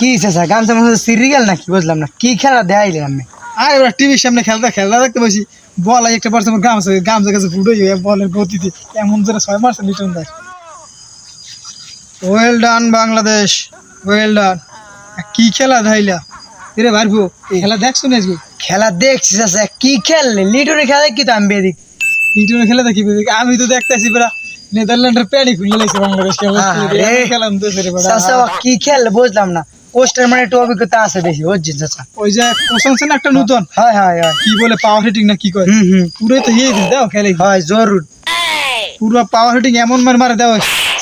কি চাচা গামছা মামছা সিরি নাকি? বুঝলাম না। কি খেলা দেখাইলেন আপনি? আর এবার টিভির সামনে খেলতে খেলা দেখতে বসি বল একটা পারছে আমার গামছা গামছা কাছে ফুটে বলের গতিতে এমন জোরে ছয় মারছে Liton Das well done Bangladesh. Well done কি খেলা ধাইলা এরে ভারবো খেলা দেখছ না আজকে? খেলা দেখছি চাচা কি খেললে? লিটনের খেলা কি তো আমি বেদিক। লিটনের খেলা দেখি বেদিক। আমি তো দেখতেছি পুরা নেদারল্যান্ডের প্যাডি খুলে লাইছে বাংলাদেশ খেলা। খেলা রে কি খেললে বুঝলাম না। পোস্টার মানে একটু অভিজ্ঞতা আছে বেশি বুঝছেন চাচা? ওই যে না একটা নতুন? হয় হয় হয়। কি বলে পাওয়ার হিটিং না কি করে হুম হুম। পুরোই তো হিয়ে দিস দাও খেলে। হয় জরুর। পুরো পাওয়ার হিটিং এমন মার মারে দাও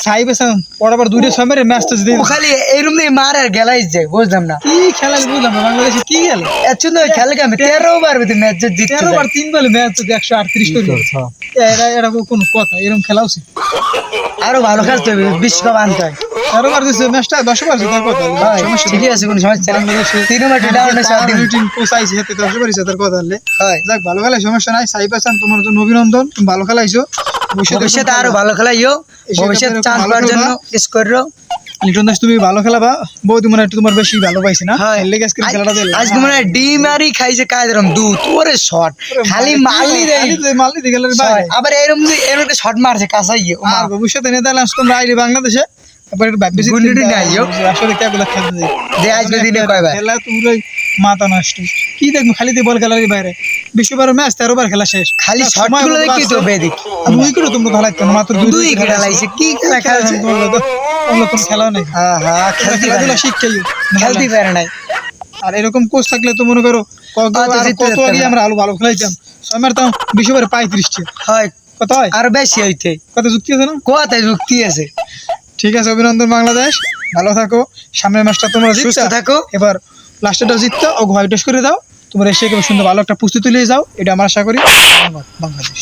সাইবে পড়াবার দূরে সময় ম্যাচ তো ও খালি এরম দিয়ে মার আর গেলাই যায় বুঝলাম না। কি খেলা বুঝলাম না বাংলাদেশে কি খেলে? এত সুন্দর খেলে আমি? তেরো বার ভিতরে ম্যাচ জিততে তেরো বার যায়। তিন বলে ম্যাচ একশো আটত্রিশ করে। এরা এরা কোন কথা এরকম খেলা উচিত আরও ভালো খেলতে হবে বিশ্বকাপ আনতে হয়। তেরো বার দিচ্ছে ম্যাচটা দশ বার তার কথা ঠিকই আছে কোনো সমস্যা নেই তিন মাঠে ডাউন হয়েছে আর দিন। হিটিং কোচাইছে দশ বার তার কথা হলে যাক ভালো খেলা সমস্যা নাই সাইব হাসান তোমার জন্য অভিনন্দন তুমি ভালো খেলাইছো ভবিষ্যতে আরও ভালো খেলাইও ভবিষ্যৎ চান্স পাওয়ার জন্য খেলবা। স্কোর লিটন দাস তুমি ভালো খেলাবা মনে একটু তোমার বেশি ভালো পাইছি না হয় লেগে আজকে খেলাটা দিলে আজকে মনে ডিম আরই খাইছে কাজ এরকম দুধ ওরে শট খালি মারলি দেয় মারলি দিয়ে গেলে বাইরে আবার এরকম এরকম একটা শট মারছে কাঁচাই। আর ভবিষ্যতে নেদারল্যান্ডস তোমরা আইলে বাংলাদেশে তারপর। আসলে খেলতে যাই যে আজকে দিনে কয়বার খেলা তো মাথা নষ্ট। কি দেখব খালি দিয়ে বল খেলার বাইরে। বিশ্ববার ম্যাচ তেরো বার খেলা শেষ। খালি আরগুলো মতো তো বেদিক। দুই করে তোমরা খেলাইতো না মাত্র দুই খেলা কি খেলা খেলছে ওগুলো কোনো খেলা নেই। হ্যাঁ হ্যাঁ খেলতে খেলাধুলা। শিক্ষাই খেলতে পারে নাই। আর এরকম কোচ থাকলে তো মনে করো কত কত আগে আমরা আলু ভালো খেলাইতাম। ছয় মারতাম বিশ্ববারে পঁয়ত্রিশটি। হয়। কত হয়? আর বেশি হইতে। কত যুক্তি আছে না? কোথায় যুক্তি আছে। ঠিক আছে অভিনন্দন বাংলাদেশ। ভালো থাকো। সামনের ম্যাচটা তোমরা সুস্থ থাকো। এবার লাস্টেটা জিততো ও হোয়াইট করে দাও। তোমরা এসে সুন্দর ভালো একটা প্রস্তুতি নিয়ে যাও। এটা আমরা আশা করি। ধন্যবাদ বাংলাদেশ।